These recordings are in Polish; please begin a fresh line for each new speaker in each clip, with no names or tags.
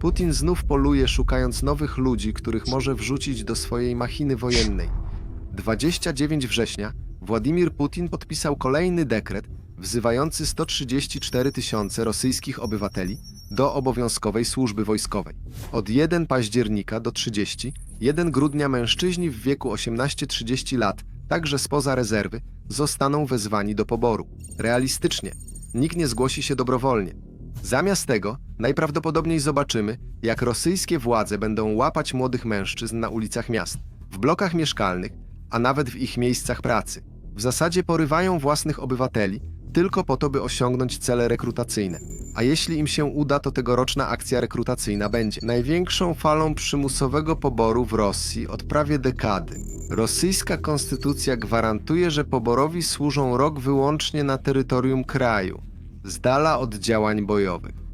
Putin znów poluje, szukając nowych ludzi, których może wrzucić do swojej machiny wojennej. 29 września Władimir Putin podpisał kolejny dekret wzywający 134 tysiące rosyjskich obywateli do obowiązkowej służby wojskowej. Od 1 października do 30, 1 grudnia mężczyźni w wieku 18-30 lat, także spoza rezerwy, zostaną wezwani do poboru. Realistycznie, nikt nie zgłosi się dobrowolnie. Zamiast tego najprawdopodobniej zobaczymy, jak rosyjskie władze będą łapać młodych mężczyzn na ulicach miast, w blokach mieszkalnych, a nawet w ich miejscach pracy. W zasadzie porywają własnych obywateli tylko po to, by osiągnąć cele rekrutacyjne. A jeśli im się uda, to tegoroczna akcja rekrutacyjna będzie największą falą przymusowego poboru w Rosji od prawie dekady. Rosyjska konstytucja gwarantuje, że poborowi służą rok wyłącznie na terytorium kraju, z dala od działań bojowych.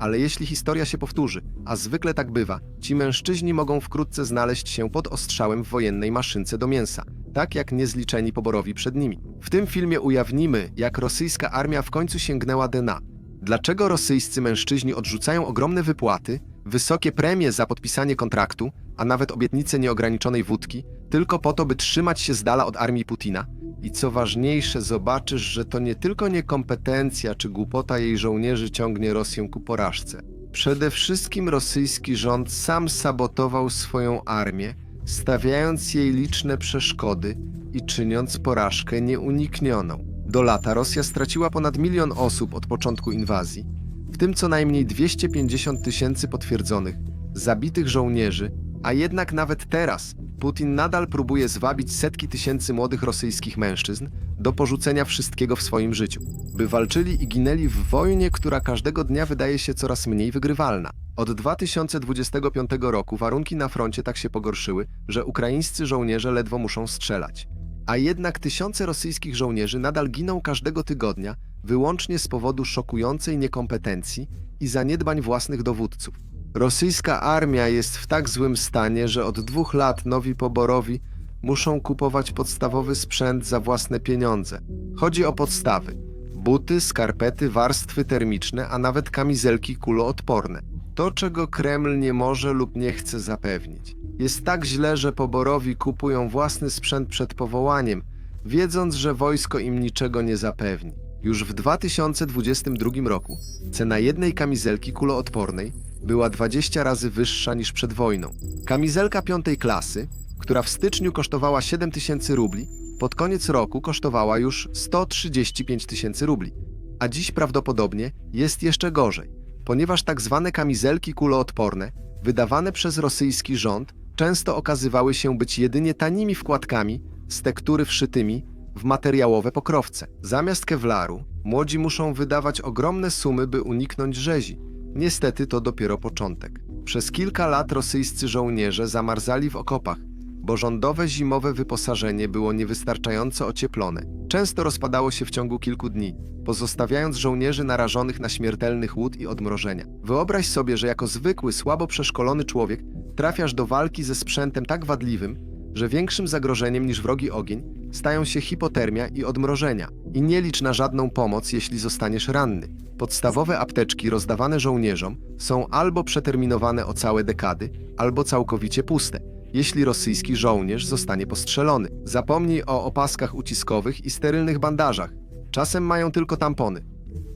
Ale jeśli historia się powtórzy, a zwykle tak bywa, ci mężczyźni mogą wkrótce znaleźć się pod ostrzałem w wojennej maszynce do mięsa, tak jak niezliczeni poborowi przed nimi. W tym filmie ujawnimy, jak rosyjska armia w końcu sięgnęła dna. Dlaczego rosyjscy mężczyźni odrzucają ogromne wypłaty, wysokie premie za podpisanie kontraktu, a nawet obietnice nieograniczonej wódki, tylko po to, by trzymać się z dala od armii Putina? I co ważniejsze, zobaczysz, że to nie tylko niekompetencja czy głupota jej żołnierzy ciągnie Rosję ku porażce. Przede wszystkim rosyjski rząd sam sabotował swoją armię, stawiając jej liczne przeszkody i czyniąc porażkę nieuniknioną. Do lata Rosja straciła ponad milion osób od początku inwazji, w tym co najmniej 250 tysięcy potwierdzonych, zabitych żołnierzy, a jednak nawet teraz Putin nadal próbuje zwabić setki tysięcy młodych rosyjskich mężczyzn do porzucenia wszystkiego w swoim życiu, by walczyli i ginęli w wojnie, która każdego dnia wydaje się coraz mniej wygrywalna. Od 2025 roku warunki na froncie tak się pogorszyły, że ukraińscy żołnierze ledwo muszą strzelać. A jednak tysiące rosyjskich żołnierzy nadal giną każdego tygodnia wyłącznie z powodu szokującej niekompetencji i zaniedbań własnych dowódców. Rosyjska armia jest w tak złym stanie, że od dwóch lat nowi poborowi muszą kupować podstawowy sprzęt za własne pieniądze. Chodzi o podstawy: buty, skarpety, warstwy termiczne, a nawet kamizelki kuloodporne. To, czego Kreml nie może lub nie chce zapewnić. Jest tak źle, że poborowi kupują własny sprzęt przed powołaniem, wiedząc, że wojsko im niczego nie zapewni. Już w 2022 roku cena jednej kamizelki kuloodpornej była 20 razy wyższa niż przed wojną. Kamizelka piątej klasy, która w styczniu kosztowała 7 tysięcy rubli, pod koniec roku kosztowała już 135 tysięcy rubli. A dziś prawdopodobnie jest jeszcze gorzej, ponieważ tak zwane kamizelki kuloodporne, wydawane przez rosyjski rząd, często okazywały się być jedynie tanimi wkładkami z tektury wszytymi w materiałowe pokrowce. Zamiast kewlaru, młodzi muszą wydawać ogromne sumy, by uniknąć rzezi. Niestety to dopiero początek. Przez kilka lat rosyjscy żołnierze zamarzali w okopach, bo rządowe zimowe wyposażenie było niewystarczająco ocieplone. Często rozpadało się w ciągu kilku dni, pozostawiając żołnierzy narażonych na śmiertelny chłód i odmrożenia. Wyobraź sobie, że jako zwykły, słabo przeszkolony człowiek trafiasz do walki ze sprzętem tak wadliwym, że większym zagrożeniem niż wrogi ogień stają się hipotermia i odmrożenia. I nie licz na żadną pomoc, jeśli zostaniesz ranny. Podstawowe apteczki rozdawane żołnierzom są albo przeterminowane o całe dekady, albo całkowicie puste. Jeśli rosyjski żołnierz zostanie postrzelony, zapomnij o opaskach uciskowych i sterylnych bandażach. Czasem mają tylko tampony.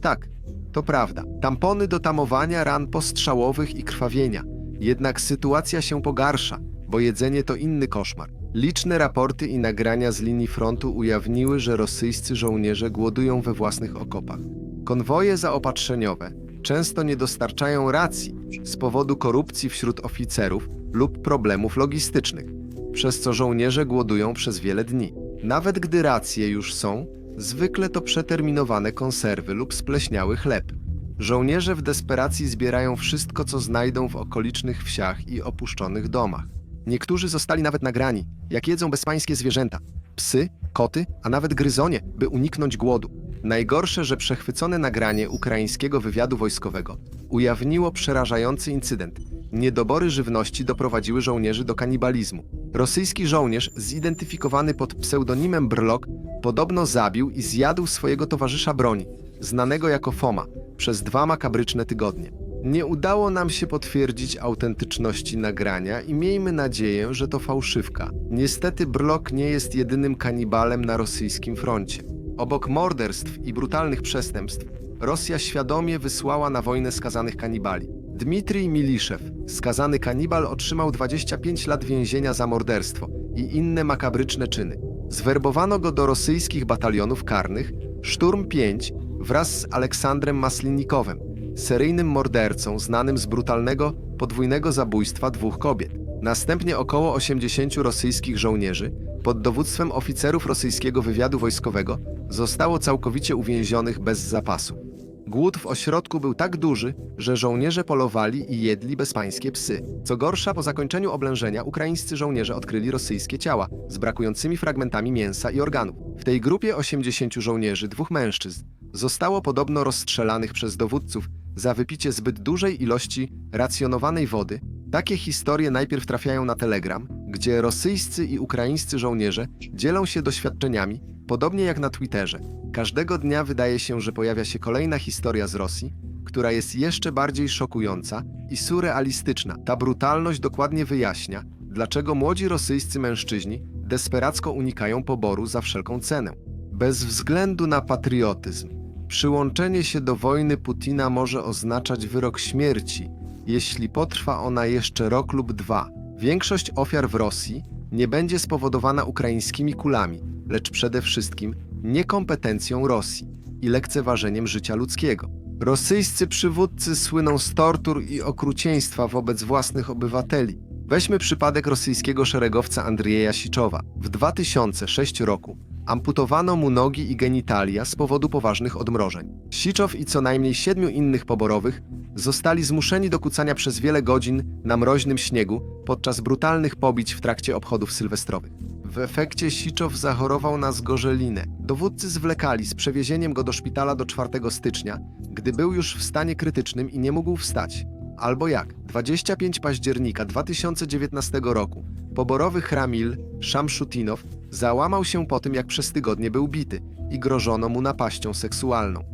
Tak, to prawda. Tampony do tamowania ran postrzałowych i krwawienia. Jednak sytuacja się pogarsza, bo jedzenie to inny koszmar. Liczne raporty i nagrania z linii frontu ujawniły, że rosyjscy żołnierze głodują we własnych okopach. Konwoje zaopatrzeniowe często nie dostarczają racji z powodu korupcji wśród oficerów lub problemów logistycznych, przez co żołnierze głodują przez wiele dni. Nawet gdy racje już są, zwykle to przeterminowane konserwy lub spleśniały chleb. Żołnierze w desperacji zbierają wszystko, co znajdą w okolicznych wsiach i opuszczonych domach. Niektórzy zostali nawet nagrani, jak jedzą bezpańskie zwierzęta psy, koty, a nawet gryzonie, by uniknąć głodu. Najgorsze, że przechwycone nagranie ukraińskiego wywiadu wojskowego ujawniło przerażający incydent. Niedobory żywności doprowadziły żołnierzy do kanibalizmu. Rosyjski żołnierz, zidentyfikowany pod pseudonimem Brlok, podobno zabił i zjadł swojego towarzysza broni, znanego jako Foma, przez dwa makabryczne tygodnie. Nie udało nam się potwierdzić autentyczności nagrania i miejmy nadzieję, że to fałszywka. Niestety Brlok nie jest jedynym kanibalem na rosyjskim froncie. Obok morderstw i brutalnych przestępstw, Rosja świadomie wysłała na wojnę skazanych kanibali. Dmitrij Miliszew, skazany kanibal, otrzymał 25 lat więzienia za morderstwo i inne makabryczne czyny. Zwerbowano go do rosyjskich batalionów karnych Szturm 5 wraz z Aleksandrem Maslinikowem, seryjnym mordercą znanym z brutalnego podwójnego zabójstwa dwóch kobiet. Następnie około 80 rosyjskich żołnierzy pod dowództwem oficerów rosyjskiego wywiadu wojskowego zostało całkowicie uwięzionych bez zapasu. Głód w ośrodku był tak duży, że żołnierze polowali i jedli bezpańskie psy. Co gorsza, po zakończeniu oblężenia ukraińscy żołnierze odkryli rosyjskie ciała z brakującymi fragmentami mięsa i organów. W tej grupie 80 żołnierzy, dwóch mężczyzn, zostało podobno rozstrzelanych przez dowódców za wypicie zbyt dużej ilości racjonowanej wody. Takie historie najpierw trafiają na Telegram, gdzie rosyjscy i ukraińscy żołnierze dzielą się doświadczeniami, podobnie jak na Twitterze. Każdego dnia wydaje się, że pojawia się kolejna historia z Rosji, która jest jeszcze bardziej szokująca i surrealistyczna. Ta brutalność dokładnie wyjaśnia, dlaczego młodzi rosyjscy mężczyźni desperacko unikają poboru za wszelką cenę. Bez względu na patriotyzm, przyłączenie się do wojny Putina może oznaczać wyrok śmierci, jeśli potrwa ona jeszcze rok lub dwa. Większość ofiar w Rosji nie będzie spowodowana ukraińskimi kulami, lecz przede wszystkim niekompetencją Rosji i lekceważeniem życia ludzkiego. Rosyjscy przywódcy słyną z tortur i okrucieństwa wobec własnych obywateli. Weźmy przypadek rosyjskiego szeregowca Andrieja Siczowa. W 2006 roku amputowano mu nogi i genitalia z powodu poważnych odmrożeń. Siczow i co najmniej siedmiu innych poborowych zostali zmuszeni do kucania przez wiele godzin na mroźnym śniegu podczas brutalnych pobić w trakcie obchodów sylwestrowych. W efekcie Siczow zachorował na zgorzelinę. Dowódcy zwlekali z przewiezieniem go do szpitala do 4 stycznia, gdy był już w stanie krytycznym i nie mógł wstać. Albo jak? 25 października 2019 roku poborowy Hramil Szamszutinow załamał się po tym, jak przez tygodnie był bity i grożono mu napaścią seksualną.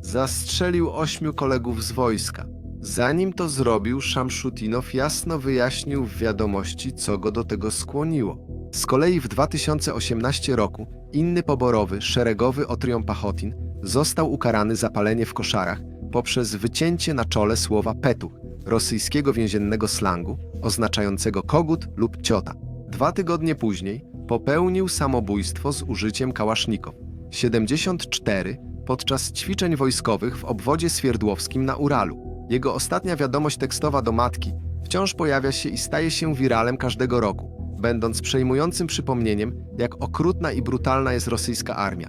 Zastrzelił ośmiu kolegów z wojska. Zanim to zrobił, Szamszutinow jasno wyjaśnił w wiadomości, co go do tego skłoniło. Z kolei w 2018 roku inny poborowy, szeregowy Otrion Pachotin został ukarany za palenie w koszarach poprzez wycięcie na czole słowa petuch, rosyjskiego więziennego slangu oznaczającego kogut lub ciota. Dwa tygodnie później popełnił samobójstwo z użyciem kałasznikow. 74 podczas ćwiczeń wojskowych w obwodzie swierdłowskim na Uralu. Jego ostatnia wiadomość tekstowa do matki wciąż pojawia się i staje się wiralem każdego roku, będąc przejmującym przypomnieniem, jak okrutna i brutalna jest rosyjska armia.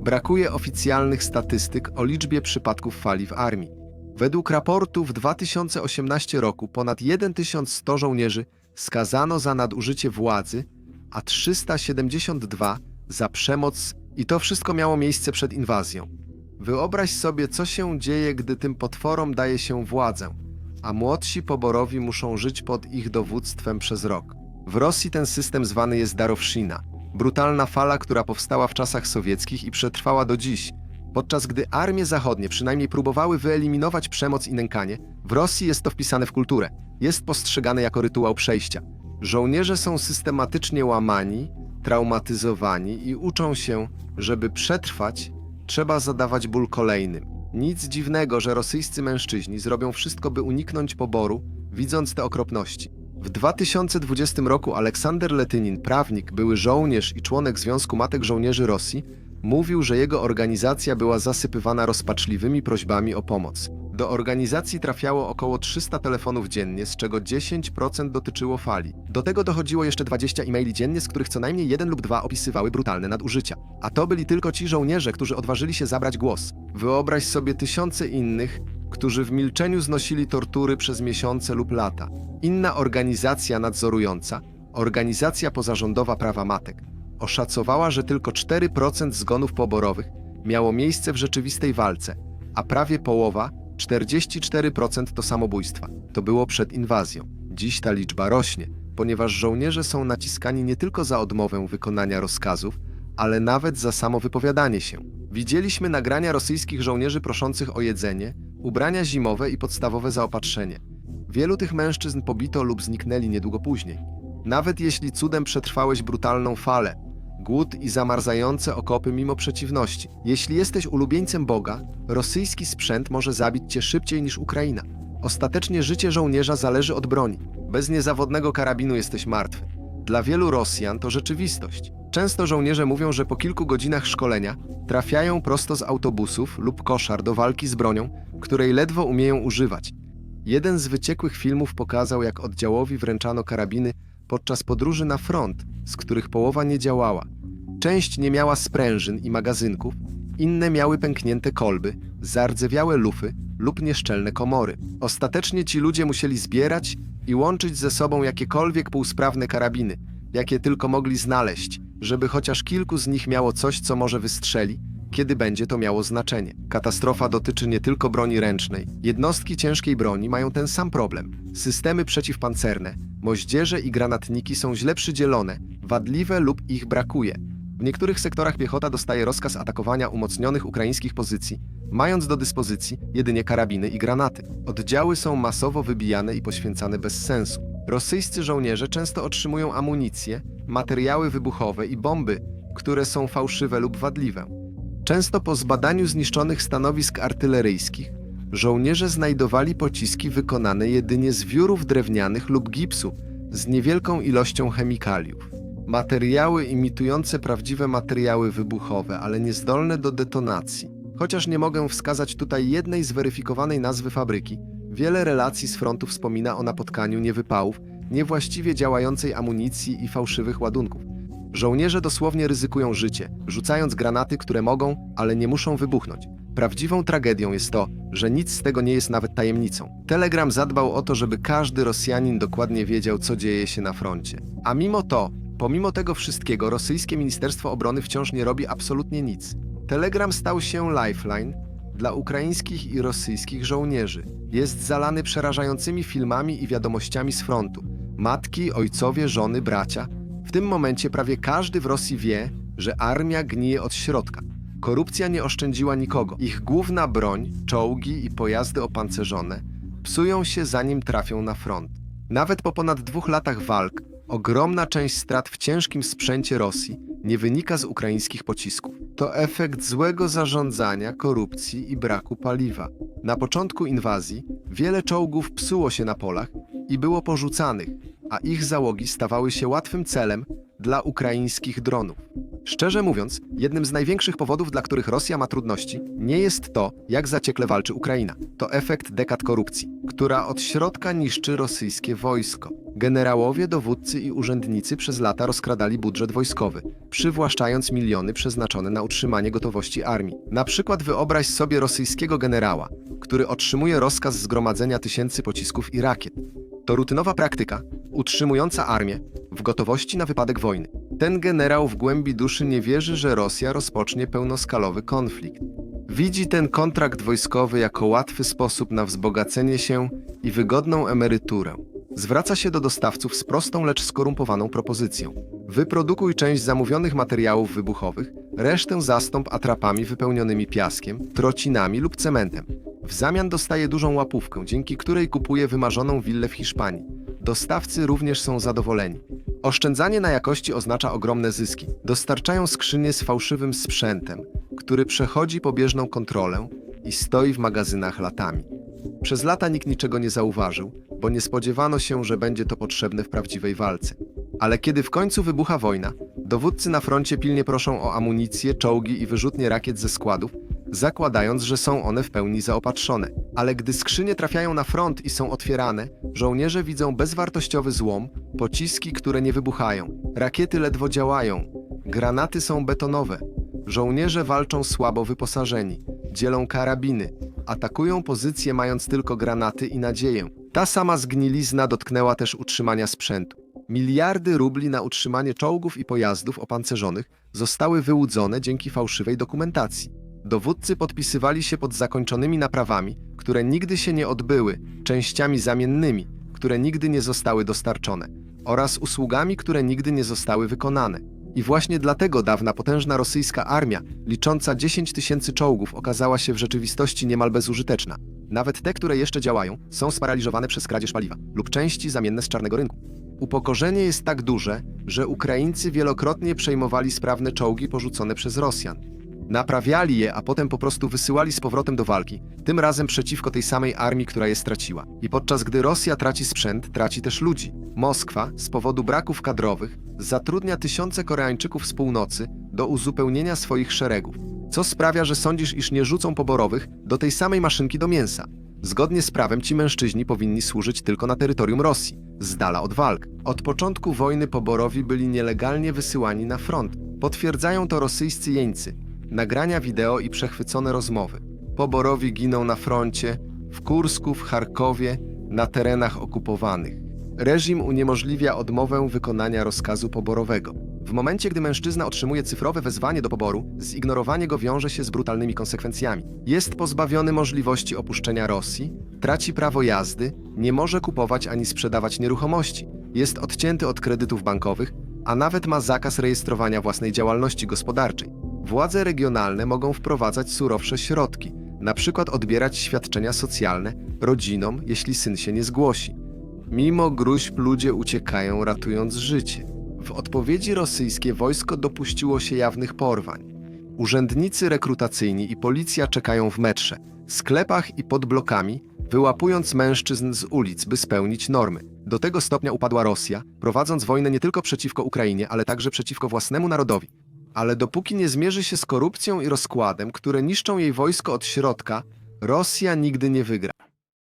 Brakuje oficjalnych statystyk o liczbie przypadków fali w armii. Według raportu w 2018 roku ponad 1100 żołnierzy skazano za nadużycie władzy, a 372 za przemoc i to wszystko miało miejsce przed inwazją. Wyobraź sobie, co się dzieje, gdy tym potworom daje się władzę, a młodsi poborowi muszą żyć pod ich dowództwem przez rok. W Rosji ten system zwany jest Darowshina, brutalna fala, która powstała w czasach sowieckich i przetrwała do dziś. Podczas gdy armie zachodnie przynajmniej próbowały wyeliminować przemoc i nękanie, w Rosji jest to wpisane w kulturę. Jest postrzegane jako rytuał przejścia. Żołnierze są systematycznie łamani, traumatyzowani i uczą się, żeby przetrwać, trzeba zadawać ból kolejnym. Nic dziwnego, że rosyjscy mężczyźni zrobią wszystko, by uniknąć poboru, widząc te okropności. W 2020 roku Aleksander Letynin, prawnik, były żołnierz i członek Związku Matek Żołnierzy Rosji, mówił, że jego organizacja była zasypywana rozpaczliwymi prośbami o pomoc. Do organizacji trafiało około 300 telefonów dziennie, z czego 10% dotyczyło fali. Do tego dochodziło jeszcze 20 e-maili dziennie, z których co najmniej jeden lub dwa opisywały brutalne nadużycia. A to byli tylko ci żołnierze, którzy odważyli się zabrać głos. Wyobraź sobie tysiące innych, którzy w milczeniu znosili tortury przez miesiące lub lata. Inna organizacja nadzorująca, Organizacja Pozarządowa Prawa Matek, oszacowała, że tylko 4% zgonów poborowych miało miejsce w rzeczywistej walce, a prawie połowa 44% to samobójstwa. To było przed inwazją. Dziś ta liczba rośnie, ponieważ żołnierze są naciskani nie tylko za odmowę wykonania rozkazów, ale nawet za samo wypowiadanie się. Widzieliśmy nagrania rosyjskich żołnierzy proszących o jedzenie, ubrania zimowe i podstawowe zaopatrzenie. Wielu tych mężczyzn pobito lub zniknęli niedługo później. Nawet jeśli cudem przetrwałeś brutalną falę, głód i zamarzające okopy mimo przeciwności. Jeśli jesteś ulubieńcem Boga, rosyjski sprzęt może zabić cię szybciej niż Ukraina. Ostatecznie życie żołnierza zależy od broni. Bez niezawodnego karabinu jesteś martwy. Dla wielu Rosjan to rzeczywistość. Często żołnierze mówią, że po kilku godzinach szkolenia trafiają prosto z autobusów lub koszar do walki z bronią, której ledwo umieją używać. Jeden z wyciekłych filmów pokazał, jak oddziałowi wręczano karabiny podczas podróży na front, z których połowa nie działała. Część nie miała sprężyn i magazynków, inne miały pęknięte kolby, zardzewiałe lufy lub nieszczelne komory. Ostatecznie ci ludzie musieli zbierać i łączyć ze sobą jakiekolwiek półsprawne karabiny, jakie tylko mogli znaleźć, żeby chociaż kilku z nich miało coś, co może wystrzeli, kiedy będzie to miało znaczenie. Katastrofa dotyczy nie tylko broni ręcznej. Jednostki ciężkiej broni mają ten sam problem. Systemy przeciwpancerne, moździerze i granatniki są źle przydzielone, wadliwe lub ich brakuje. W niektórych sektorach piechota dostaje rozkaz atakowania umocnionych ukraińskich pozycji, mając do dyspozycji jedynie karabiny i granaty. Oddziały są masowo wybijane i poświęcane bez sensu. Rosyjscy żołnierze często otrzymują amunicję, materiały wybuchowe i bomby, które są fałszywe lub wadliwe. Często po zbadaniu zniszczonych stanowisk artyleryjskich, żołnierze znajdowali pociski wykonane jedynie z wiórów drewnianych lub gipsu z niewielką ilością chemikaliów. Materiały imitujące prawdziwe materiały wybuchowe, ale niezdolne do detonacji. Chociaż nie mogę wskazać tutaj jednej zweryfikowanej nazwy fabryki, wiele relacji z frontu wspomina o napotkaniu niewypałów, niewłaściwie działającej amunicji i fałszywych ładunków. Żołnierze dosłownie ryzykują życie, rzucając granaty, które mogą, ale nie muszą wybuchnąć. Prawdziwą tragedią jest to, że nic z tego nie jest nawet tajemnicą. Telegram zadbał o to, żeby każdy Rosjanin dokładnie wiedział, co dzieje się na froncie. A mimo to, pomimo tego wszystkiego, rosyjskie Ministerstwo Obrony wciąż nie robi absolutnie nic. Telegram stał się lifeline dla ukraińskich i rosyjskich żołnierzy. Jest zalany przerażającymi filmami i wiadomościami z frontu. Matki, ojcowie, żony, bracia. W tym momencie prawie każdy w Rosji wie, że armia gnije od środka. Korupcja nie oszczędziła nikogo. Ich główna broń, czołgi i pojazdy opancerzone psują się zanim trafią na front. Nawet po ponad dwóch latach walk, ogromna część strat w ciężkim sprzęcie Rosji nie wynika z ukraińskich pocisków. To efekt złego zarządzania, korupcji i braku paliwa. Na początku inwazji wiele czołgów psuło się na polach i było porzucanych, a ich załogi stawały się łatwym celem dla ukraińskich dronów. Szczerze mówiąc, jednym z największych powodów, dla których Rosja ma trudności, nie jest to, jak zaciekle walczy Ukraina. To efekt dekad korupcji, która od środka niszczy rosyjskie wojsko. Generałowie, dowódcy i urzędnicy przez lata rozkradali budżet wojskowy, przywłaszczając miliony przeznaczone na utrzymanie gotowości armii. Na przykład wyobraź sobie rosyjskiego generała, który otrzymuje rozkaz zgromadzenia tysięcy pocisków i rakiet. To rutynowa praktyka, utrzymująca armię w gotowości na wypadek wojny. Ten generał w głębi duszy nie wierzy, że Rosja rozpocznie pełnoskalowy konflikt. Widzi ten kontrakt wojskowy jako łatwy sposób na wzbogacenie się i wygodną emeryturę. Zwraca się do dostawców z prostą, lecz skorumpowaną propozycją. Wyprodukuj część zamówionych materiałów wybuchowych, resztę zastąp atrapami wypełnionymi piaskiem, trocinami lub cementem. W zamian dostaje dużą łapówkę, dzięki której kupuje wymarzoną willę w Hiszpanii. Dostawcy również są zadowoleni. Oszczędzanie na jakości oznacza ogromne zyski. Dostarczają skrzynie z fałszywym sprzętem, który przechodzi pobieżną kontrolę i stoi w magazynach latami. Przez lata nikt niczego nie zauważył, bo nie spodziewano się, że będzie to potrzebne w prawdziwej walce. Ale kiedy w końcu wybucha wojna, dowódcy na froncie pilnie proszą o amunicję, czołgi i wyrzutnie rakiet ze składów, zakładając, że są one w pełni zaopatrzone. Ale gdy skrzynie trafiają na front i są otwierane, żołnierze widzą bezwartościowy złom, pociski, które nie wybuchają, rakiety ledwo działają, granaty są betonowe, żołnierze walczą słabo wyposażeni, dzielą karabiny, atakują pozycje mając tylko granaty i nadzieję. Ta sama zgnilizna dotknęła też utrzymania sprzętu. Miliardy rubli na utrzymanie czołgów i pojazdów opancerzonych zostały wyłudzone dzięki fałszywej dokumentacji. Dowódcy podpisywali się pod zakończonymi naprawami, które nigdy się nie odbyły, częściami zamiennymi, które nigdy nie zostały dostarczone, oraz usługami, które nigdy nie zostały wykonane. I właśnie dlatego dawna potężna rosyjska armia, licząca 10 tysięcy czołgów, okazała się w rzeczywistości niemal bezużyteczna. Nawet te, które jeszcze działają, są sparaliżowane przez kradzież paliwa lub części zamienne z czarnego rynku. Upokorzenie jest tak duże, że Ukraińcy wielokrotnie przejmowali sprawne czołgi porzucone przez Rosjan. Naprawiali je, a potem po prostu wysyłali z powrotem do walki, tym razem przeciwko tej samej armii, która je straciła. I podczas gdy Rosja traci sprzęt, traci też ludzi. Moskwa, z powodu braków kadrowych, zatrudnia tysiące Koreańczyków z północy do uzupełnienia swoich szeregów, co sprawia, że sądzisz, iż nie rzucą poborowych do tej samej maszynki do mięsa. Zgodnie z prawem ci mężczyźni powinni służyć tylko na terytorium Rosji, z dala od walk. Od początku wojny poborowi byli nielegalnie wysyłani na front. Potwierdzają to rosyjscy jeńcy. Nagrania wideo i przechwycone rozmowy. Poborowi giną na froncie, w Kursku, w Charkowie, na terenach okupowanych. Reżim uniemożliwia odmowę wykonania rozkazu poborowego. W momencie, gdy mężczyzna otrzymuje cyfrowe wezwanie do poboru, zignorowanie go wiąże się z brutalnymi konsekwencjami. Jest pozbawiony możliwości opuszczenia Rosji, traci prawo jazdy, nie może kupować ani sprzedawać nieruchomości, jest odcięty od kredytów bankowych, a nawet ma zakaz rejestrowania własnej działalności gospodarczej. Władze regionalne mogą wprowadzać surowsze środki, na przykład odbierać świadczenia socjalne rodzinom, jeśli syn się nie zgłosi. Mimo gruźb ludzie uciekają, ratując życie. W odpowiedzi rosyjskie wojsko dopuściło się jawnych porwań. Urzędnicy rekrutacyjni i policja czekają w metrze, sklepach i pod blokami, wyłapując mężczyzn z ulic, by spełnić normy. Do tego stopnia upadła Rosja, prowadząc wojnę nie tylko przeciwko Ukrainie, ale także przeciwko własnemu narodowi. Ale dopóki nie zmierzy się z korupcją i rozkładem, które niszczą jej wojsko od środka, Rosja nigdy nie wygra.